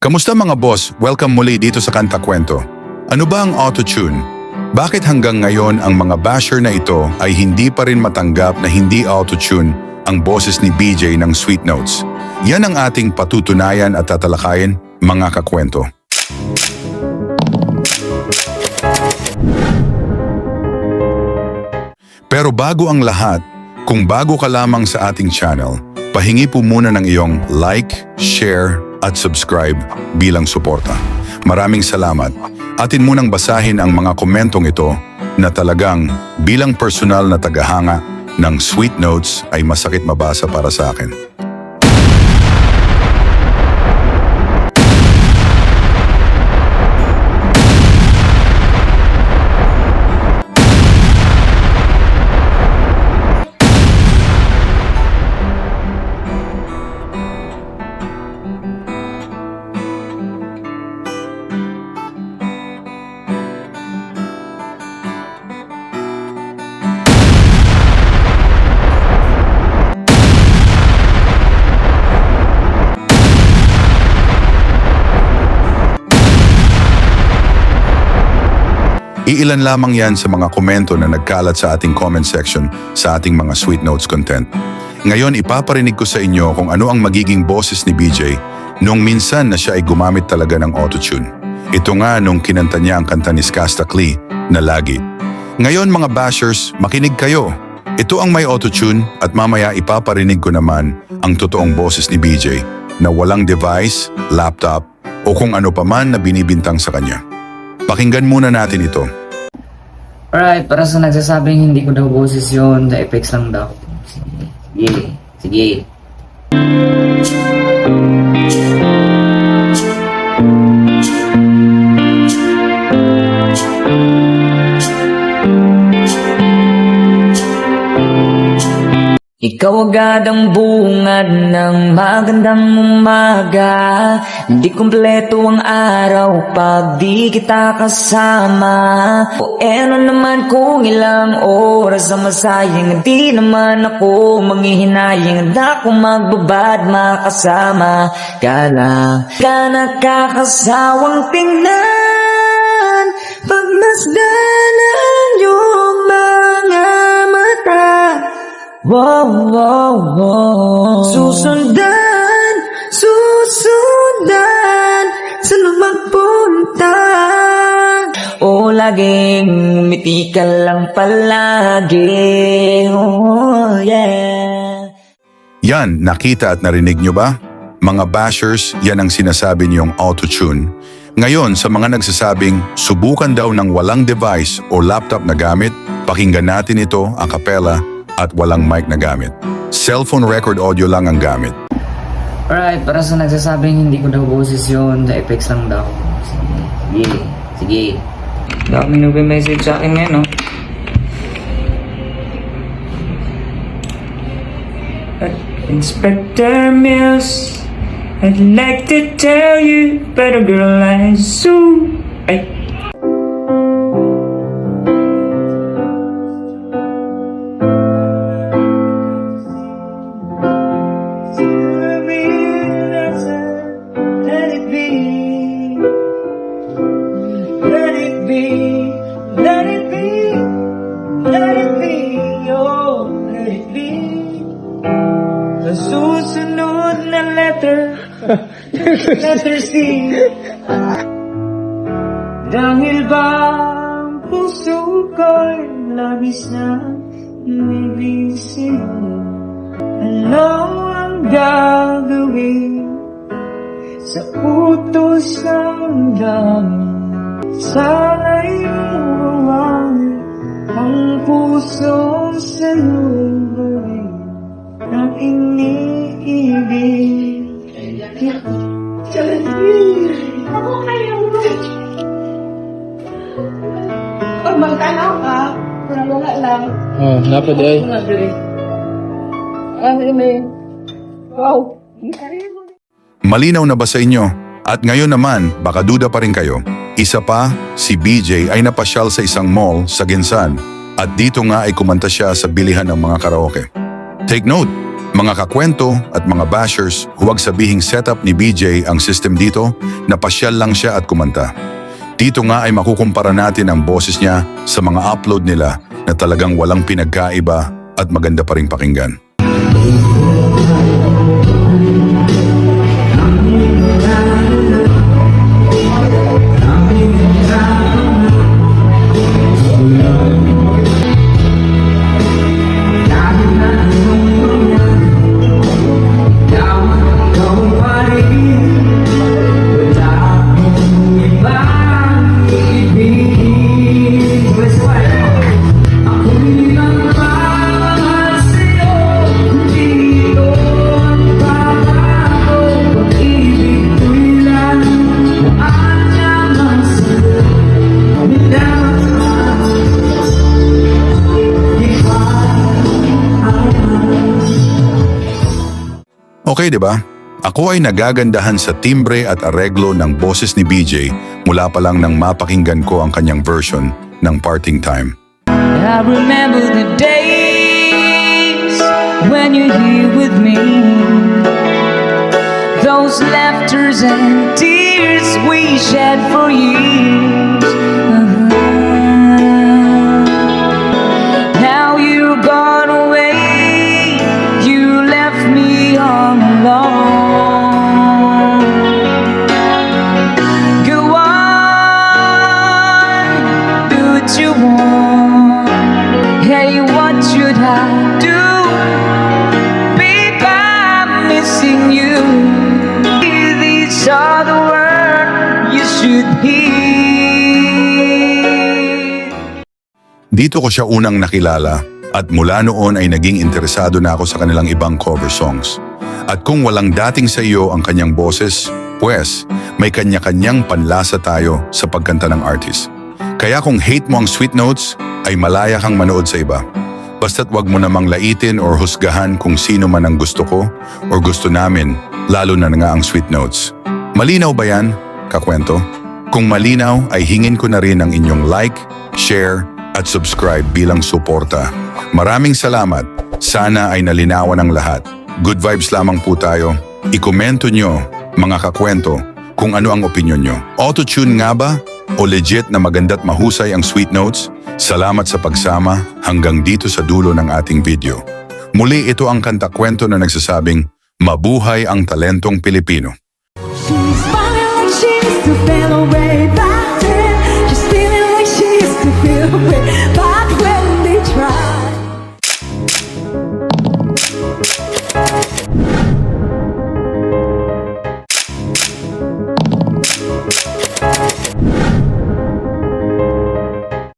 Kamusta mga boss? Welcome muli dito sa Kanta Kwento. Ano ba ang autotune? Bakit hanggang ngayon ang mga basher na ito ay hindi pa rin matanggap na hindi autotune ang boses ni BJ ng Sweet Notes? Yan ang ating patutunayan at tatalakayin, mga kakwento. Pero bago ang lahat, kung bago ka lamang sa ating channel, pahingi po muna ng iyong like, share at subscribe bilang suporta. Maraming salamat. Atin munang basahin ang mga komentong ito na talagang bilang personal na tagahanga ng Sweet Notes ay masakit mabasa para sa akin. Iilan lamang yan sa mga komento na nagkalat sa ating comment section sa ating mga Sweet Notes content. Ngayon ipaparinig ko sa inyo kung ano ang magiging boses ni BJ nung minsan na siya ay gumamit talaga ng autotune. Ito nga nung kinanta niya ang kanta ni Skasta Klee na Lagi. Ngayon mga bashers, makinig kayo. Ito ang may autotune at mamaya ipaparinig ko naman ang totoong boses ni BJ na walang device, laptop o kung ano paman na binibintang sa kanya. Pakinggan muna natin ito. Alright, para sa nagsasabing hindi ko daw boses yun, the effects lang daw. Sige, sige. Ikaw agad ang bungad ng magandang umaga. Hindi kumpleto ang araw pag di kita kasama. O ano naman kung ilang oras ang masayang Di naman ako manghihinayang At ako magbabad makasama. Ka lang Ka nakakasawang tingnan yung Wow, wow, wow. Susundan, susundan, saan magpunta? O laging umiti ka lang palagi. Oh, yeah. Yan, nakita at narinig nyo ba? Mga bashers, yan ang sinasabi niyong autotune. Ngayon, sa mga nagsasabing subukan daw ng walang device o laptop na gamit, pakinggan natin ito a cappella at walang mic na gamit. Cellphone record audio lang ang gamit. Alright, para sa nagsasabing hindi ko daw boses yun, the effects lang daw. Sige, sige. Dami nagbe-message sa akin ngayon, no? Inspector Mills, I'd like to tell you about a girl I saw. Ay. Be. Let it be. Let it be. Oh, let it be. Sa susunod na letter, letter C. Dahil ba ang puso ko'y labis na umibisin? Ano ang gagawin sa utos ng dami? Sana'y pusong salubay ng iniibig. Ako kayo. Pag magtanaw ka, parang wala lang. Oh, napad ay. Ah. Wow. Malinaw na ba sa inyo? At ngayon naman, baka duda pa rin kayo. Isa pa, si BJ ay napasyal sa isang mall sa Ginsan at dito nga ay kumanta siya sa bilihan ng mga karaoke. Take note, Mga kakwento at mga bashers, huwag sabihing setup ni BJ ang system dito, napasyal lang siya at kumanta. Dito nga ay makukumpara natin ang boses niya sa mga upload nila na talagang walang pinagkaiba at maganda pa rin pakinggan. Okay, di ba? Ako ay nagagandahan sa timbre at areglo ng boses ni BJ mula pa lang nang mapakinggan ko ang kanyang version ng Parting Time. I remember the days when you're here with me. Those laughters and tears we shed for years. You want. Hey, what should I do? Babe, I'm missing you. These are the words you should hear. Dito ko siya unang nakilala at mula noon ay naging interesado na ako sa kanilang ibang cover songs. At kung walang dating sa iyo ang kanyang boses, pues may kanya-kanyang panlasa tayo sa pagkanta ng artist. Kaya kung hate mo ang sweet notes, ay malaya kang manood sa iba. Basta't wag mo namang laitin or husgahan kung sino man ang gusto ko or gusto namin, lalo na nga ang sweet notes. Malinaw ba yan, kakwento? Kung malinaw ay hingin ko na rin ang inyong like, share, at subscribe bilang suporta. Maraming salamat. Sana ay nalinawan ang lahat. Good vibes lamang po tayo. Ikomento nyo, mga kakwento, kung ano ang opinion nyo. Auto-tune nga ba? o legit na maganda't mahusay ang sweet notes, salamat sa pagsama hanggang dito sa dulo ng ating video. Muli ito ang kantakwento na nagsasabing, Mabuhay ang talentong Pilipino. She's